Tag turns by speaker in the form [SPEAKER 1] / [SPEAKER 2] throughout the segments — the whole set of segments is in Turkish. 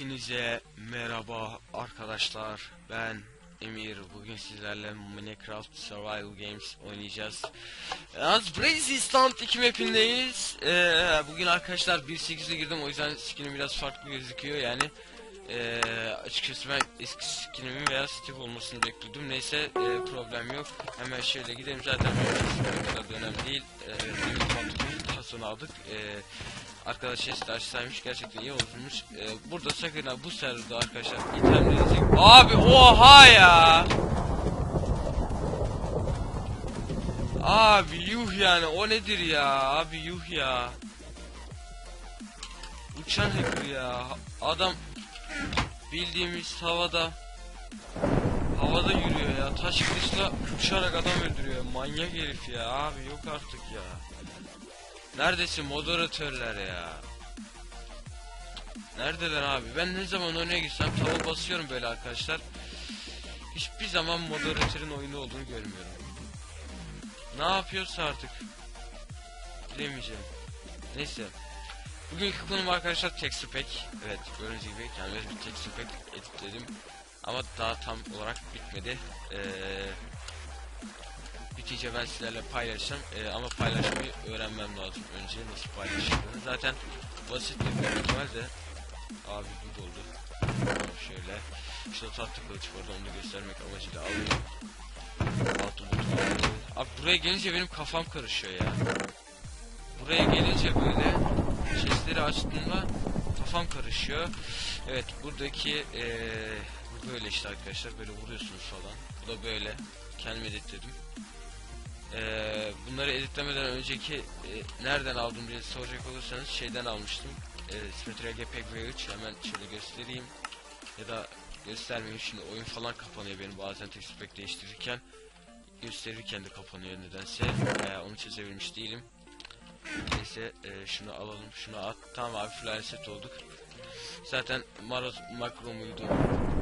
[SPEAKER 1] Hepinize merhaba arkadaşlar. Ben Emir. Bugün sizlerle Minecraft Survival Games oynayacağız. Az Resistant 2 mapindeyiz. Ee, bugün arkadaşlar 1.8'e girdim o yüzden skinim biraz farklı gözüküyor yani. Ee, açıkçası ben eski skinimin veya Steve olmasını bekliyordum. Neyse e, problem yok. Hemen şöyle gidelim zaten bu kadar da önemli değil. Ee, sonra aldık. Ee, Arkadaş chest saymış gerçekten iyi olmuş. Ee, burada sakın ha bu serverda arkadaşlar itemlerinizi... Abi oha ya! Abi yuh yani o nedir ya abi yuh ya. Uçan hacker ya. Adam bildiğimiz havada havada yürüyor ya. Taş kılıçla uçarak adam öldürüyor. Manyak herif ya abi yok artık ya. Neredesin moderatörler ya? Neredeler abi? Ben ne zaman oyuna gitsem tava basıyorum böyle arkadaşlar. Hiçbir zaman moderatörün oyunu olduğunu görmüyorum. Ne yapıyorsa artık. Bilemeyeceğim. Neyse. Bugünkü konum arkadaşlar texture pack. Evet gördüğünüz gibi kendime bir texture pack editledim. Ama daha tam olarak bitmedi. Ee, bitince ben sizlerle paylaşacağım Ee, ama paylaşmayı öğrenmem lazım. Önce nasıl paylaşıldığını zaten basit bir ihtimal de abi bu oldu şöyle şurada tatlı kılıç var onu göstermek amacıyla alıyorum. Altı butu aldım abi buraya gelince benim kafam karışıyor ya. Buraya gelince böyle chestleri açtığımda kafam karışıyor. Evet buradaki ee, bu böyle işte arkadaşlar böyle vuruyorsunuz falan. Bu da böyle. Kendim editledim ee, bunları editlemeden önceki e, nereden aldım diye soracak olursanız şeyden almıştım. E, Symmetry GPG V3 hemen şöyle göstereyim. Ya da göstermeyeyim şimdi oyun falan kapanıyor benim bazen texture pack değiştirirken. Gösterirken de kapanıyor nedense. E, onu çözebilmiş değilim. Neyse e, şunu alalım şunu at. Tamam abi fly set olduk. Zaten Maros makro muydu?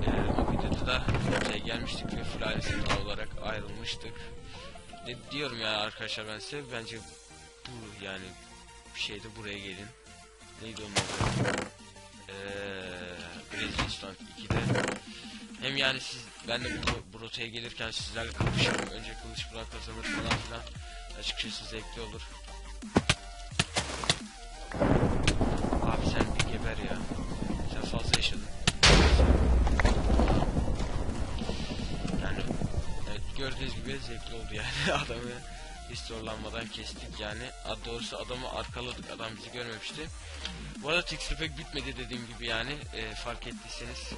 [SPEAKER 1] E, o videoda da gelmiştik ve fly set olarak ayrılmıştık ne diyorum ya arkadaşlar ben size bence bu yani şeyde buraya gelin. Neydi onun adı? Eee Resistance 2'de. Hem yani siz ben de bu, bu rotaya gelirken sizlerle kapışırım. Önce kılıç bulan kazanır falan filan. Açıkçası zevkli olur. Zevkli oldu yani. Adamı hiç zorlanmadan kestik yani. Ad doğrusu adamı arkaladık. Adam bizi görmemişti. Bu arada texture pack bitmedi dediğim gibi yani. E, fark ettiyseniz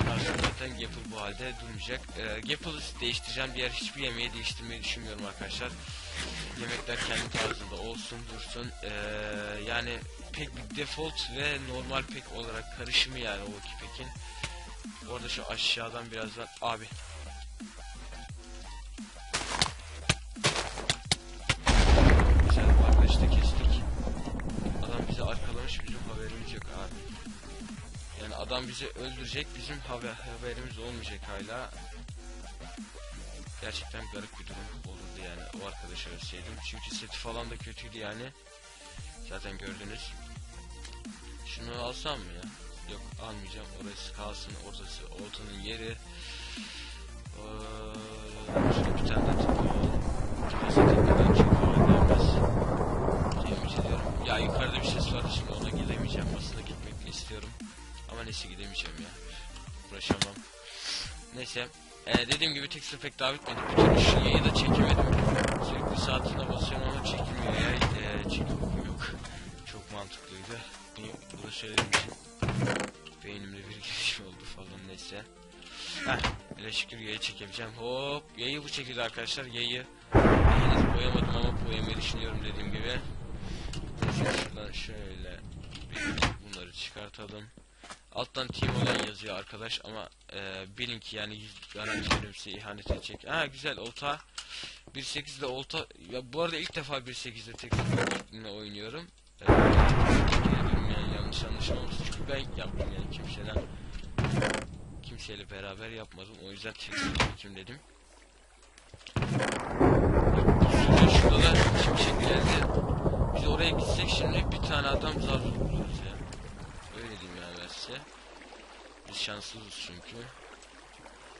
[SPEAKER 1] Anlarsınız zaten Gapple bu halde durmayacak. E, Gapple'ı değiştireceğim diğer hiçbir yemeği değiştirmeyi düşünmüyorum arkadaşlar. Yemekler kendi tarzında olsun dursun. E, yani pek bir default ve normal pek olarak karışımı yani o iki pekin. Orada şu aşağıdan birazdan abi bizim haberimiz yok abi. Yani adam bizi öldürecek bizim haber haberimiz olmayacak hala. Gerçekten garip bir durum olurdu yani o arkadaşa ölseydim. Çünkü seti falan da kötüydü yani. Zaten gördünüz. Şunu alsam mı ya? Yok almayacağım. Orası kalsın. Orası oltanın yeri. Ee, bir tane de tıklayalım. Neyse. Ee, dediğim gibi texture pek daha bitmedi. Bütün şu yayı da çekemedim. Sürekli saatine basıyorum ama çekilmiyor ya. Ee, uykum yok. Çok mantıklıydı. Bunu burada söylediğim için beynimde bir giriş oldu falan neyse. Heh, hele şükür yayı çekebileceğim. Hop, yayı bu şekilde arkadaşlar. Yayı henüz boyamadım ama boyamayı düşünüyorum dediğim gibi. Şöyle bunları çıkartalım. Alttan team olan yazıyor arkadaş ama e, bilin ki yani garanti size ihanet edecek. Ha güzel olta. 1.8'de olta. Ya bu arada ilk defa 1.8'de tek seferle oynuyorum. E, yani yanlış anlaşılmaması çünkü ben yaptım yani kimseden kimseyle beraber yapmadım. O yüzden tek kim dedim. Şurada, da şimşek geldi. Biz oraya gitsek şimdi bir tane adam zar buluruz ya. Öyle diyeyim yani ben size. Biz şanssızız çünkü.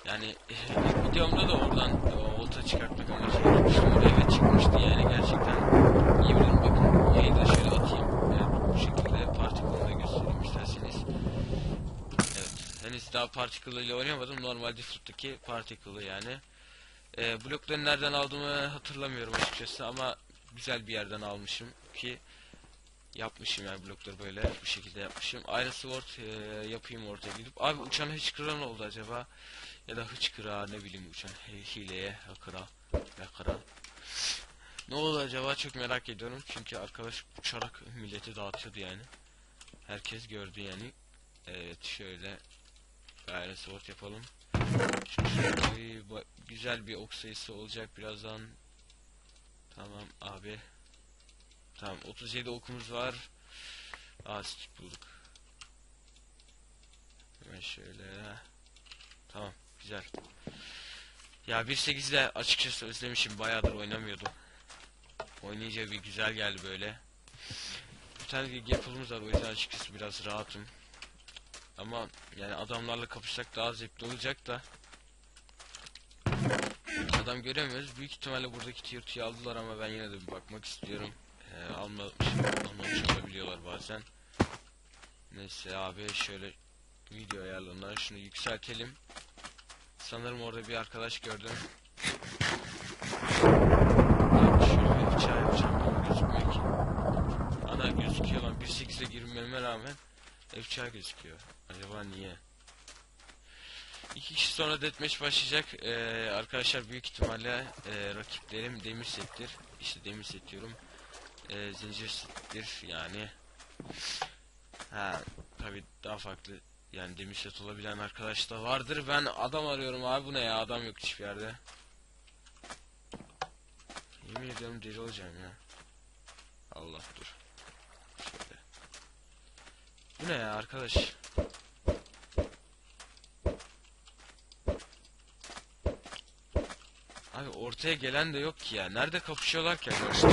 [SPEAKER 1] Yani ilk videomda da oradan olta çıkartmak amacıyla gitmiştim oraya ve çıkmıştı yani gerçekten iyi durum. Bakın yayını da şöyle atayım. Evet, bu şekilde partikülü da göstereyim isterseniz. Evet henüz daha partikülü ile oynamadım. Normal default'taki partikülü yani. E, blokları nereden aldığımı hatırlamıyorum açıkçası ama güzel bir yerden almışım ki yapmışım yani blokları böyle bu şekilde yapmışım. Iron Sword e, yapayım ortaya gidip. Abi uçan hıçkıran oldu acaba? Ya da hıçkıra ne bileyim uçan hileye hakıra yakıra. Ne oldu acaba çok merak ediyorum çünkü arkadaş uçarak milleti dağıtıyordu yani. Herkes gördü yani. Evet şöyle Iron Sword yapalım. Ba- güzel bir ok sayısı olacak birazdan. Tamam abi. Tamam 37 okumuz var. Aa bulduk. Hemen şöyle. Tamam güzel. Ya 1.8'de açıkçası özlemişim bayağıdır oynamıyordum. Oynayınca bir güzel geldi böyle. Bir tane de yapılımız var o yüzden açıkçası biraz rahatım. Ama yani adamlarla kapışsak daha zevkli olacak da. Adam göremiyoruz. Büyük ihtimalle buradaki tier 2'yi aldılar ama ben yine de bir bakmak istiyorum. Ee, almamış, almamış olabiliyorlar bazen. Neyse abi şöyle video ayarlarından şunu yükseltelim. Sanırım orada bir arkadaş gördüm. Abi şöyle bir bıçağı yapacağım ki. Ana gözüküyor lan 1.8'e girmeme rağmen F gözüküyor. Acaba niye? İki kişi sonra deathmatch başlayacak. Ee, arkadaşlar büyük ihtimalle e, rakiplerim demir settir. İşte demir set. Ee, zincir settir yani. Ha tabi daha farklı yani demir set olabilen arkadaş da vardır. Ben adam arıyorum abi bu ne ya adam yok hiçbir yerde. Yemin ediyorum deli olacağım ya. Allah dur. Şöyle. Bu ne ya arkadaş? Abi ortaya gelen de yok ki ya. Nerede kapışıyorlar ki arkadaşlar?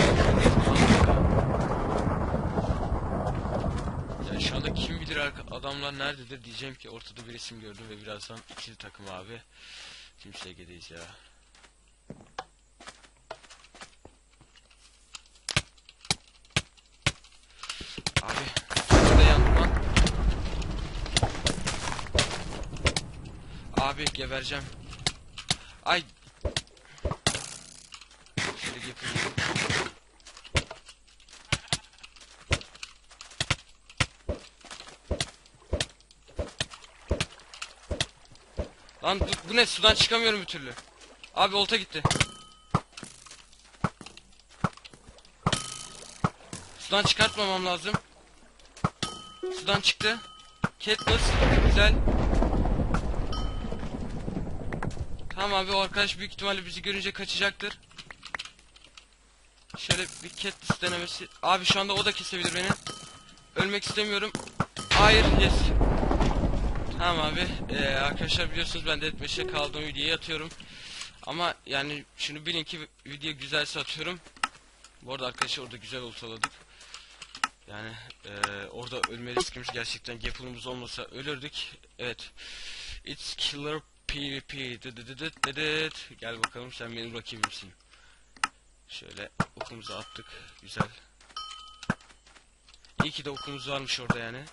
[SPEAKER 1] Yani şu anda kim bilir adamlar nerededir diyeceğim ki ortada bir isim gördüm ve birazdan ikili takım abi. Team SG'deyiz ya. Abi şurada yandım. Abi gebereceğim. Ay. Şöyle yapayım. Lan bu, bu ne sudan çıkamıyorum bir türlü. Abi olta gitti. Sudan çıkartmamam lazım. Sudan çıktı. Katniss güzel. Tamam abi o arkadaş büyük ihtimalle bizi görünce kaçacaktır. Şöyle bir Katniss denemesi. Abi şu anda o da kesebilir beni. Ölmek istemiyorum. Hayır yes. Tamam abi. Ee, arkadaşlar biliyorsunuz ben de etmeşe kaldığım videoyu atıyorum. Ama yani şunu bilin ki video güzelse atıyorum. Bu arada arkadaşlar orada güzel oltaladık. Yani eee, orada ölme riskimiz gerçekten yapılımız olmasa ölürdük. Evet. It's killer PvP. Dıdıdıdıt dıdıt. Gel bakalım sen benim rakibimsin. Şöyle okumuzu attık. Güzel. İyi ki de okumuz varmış orada yani.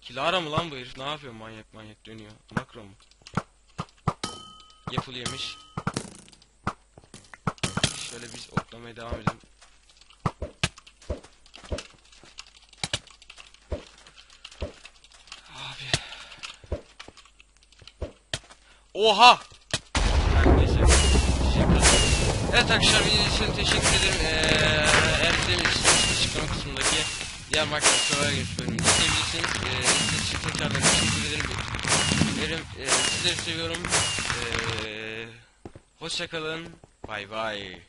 [SPEAKER 1] Kilara mı lan bu herif? Ne yapıyor manyak manyak dönüyor. Makro mu? Yapıl yemiş. Şöyle biz oklamaya devam edelim. Abi. Oha! Evet arkadaşlar video için teşekkür ederim. Ee, kısmındaki diğer Minecraft Survival Games bölümünü. Ee, izlediğiniz için tekrardan teşekkür ederim. Ederim. Ee, sizleri seviyorum. Ee, hoşçakalın. Bay bay.